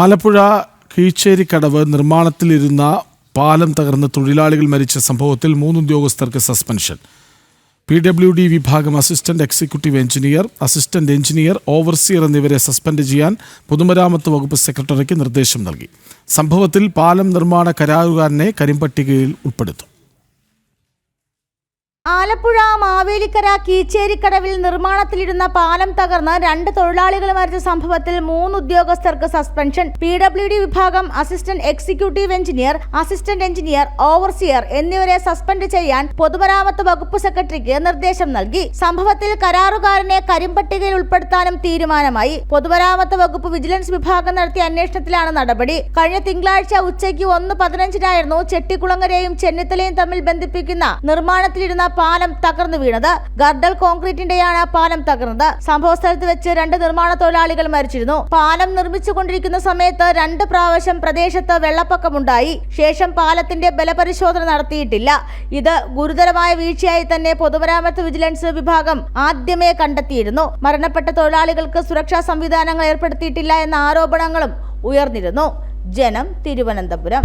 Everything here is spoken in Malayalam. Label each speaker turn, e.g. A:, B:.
A: ആലപ്പുഴ കീച്ചേരിക്കടവ് നിർമ്മാണത്തിലിരുന്ന പാലം തകർന്ന് തൊഴിലാളികൾ മരിച്ച സംഭവത്തിൽ മൂന്ന് ഉദ്യോഗസ്ഥർക്ക് സസ്പെൻഷൻ. പി ഡബ്ല്യു ഡി വിഭാഗം assistant executive engineer assistant engineer overseer എന്നിവരെ സസ്പെൻഡ് ചെയ്യാൻ പൊതുമരാമത്ത് വകുപ്പ് സെക്രട്ടറിക്ക് നിർദ്ദേശം നൽകി. സംഭവത്തിൽ പാലം നിർമ്മാണ കരാറുകാരനെ കരിമ്പട്ടികയിൽ ഉൾപ്പെടുത്തും.
B: ആലപ്പുഴ മാവേലിക്കര കീച്ചേരിക്കടവിൽ നിർമ്മാണത്തിലിരുന്ന പാലം തകർന്ന് രണ്ട് തൊഴിലാളികൾ മരിച്ച സംഭവത്തിൽ മൂന്ന് ഉദ്യോഗസ്ഥർക്ക് സസ്പെൻഷൻ. പി ഡബ്ല്യു ഡി വിഭാഗം assistant executive engineer assistant engineer overseer എന്നിവരെ സസ്പെൻഡ് ചെയ്യാൻ പൊതുമരാമത്ത് വകുപ്പ് സെക്രട്ടറിക്ക് നിർദ്ദേശം നൽകി. സംഭവത്തിൽ കരാറുകാരനെ കരിമ്പട്ടികയിൽ ഉൾപ്പെടുത്താനും തീരുമാനമായി. പൊതുമരാമത്ത് വകുപ്പ് വിജിലൻസ് വിഭാഗം നടത്തിയ അന്വേഷണത്തിലാണ് നടപടി. കഴിഞ്ഞ തിങ്കളാഴ്ച ഉച്ചയ്ക്ക് ഒന്ന് പതിനഞ്ചിനായിരുന്നു ചെട്ടിക്കുളങ്ങരയും ചെന്നിത്തലയും തമ്മിൽ ബന്ധിപ്പിക്കുന്ന നിർമ്മാണത്തിലിരുന്ന പാലം തകർന്നു വീണത്. ഗർഡൽ കോൺക്രീറ്റിന്റെയാണ് പാലം തകർന്നത്. സംഭവ സ്ഥലത്ത് വെച്ച് രണ്ട് നിർമ്മാണ തൊഴിലാളികൾ മരിച്ചിരുന്നു. പാലം നിർമ്മിച്ചുകൊണ്ടിരിക്കുന്ന സമയത്ത് രണ്ട് പ്രാവശ്യം പ്രദേശത്ത് വെള്ളപ്പൊക്കമുണ്ടായി. ശേഷം പാലത്തിന്റെ ബലപരിശോധന നടത്തിയിട്ടില്ല. ഇത് ഗുരുതരമായ വീഴ്ചയായി തന്നെ പൊതുമരാമത്ത് വിജിലൻസ് വിഭാഗം ആദ്യമേ കണ്ടെത്തിയിരുന്നു. മരണപ്പെട്ട തൊഴിലാളികൾക്ക് സുരക്ഷാ സംവിധാനങ്ങൾ ഏർപ്പെടുത്തിയിട്ടില്ല എന്ന ആരോപണങ്ങളും ഉയർന്നിരുന്നു. ജനം തിരുവനന്തപുരം.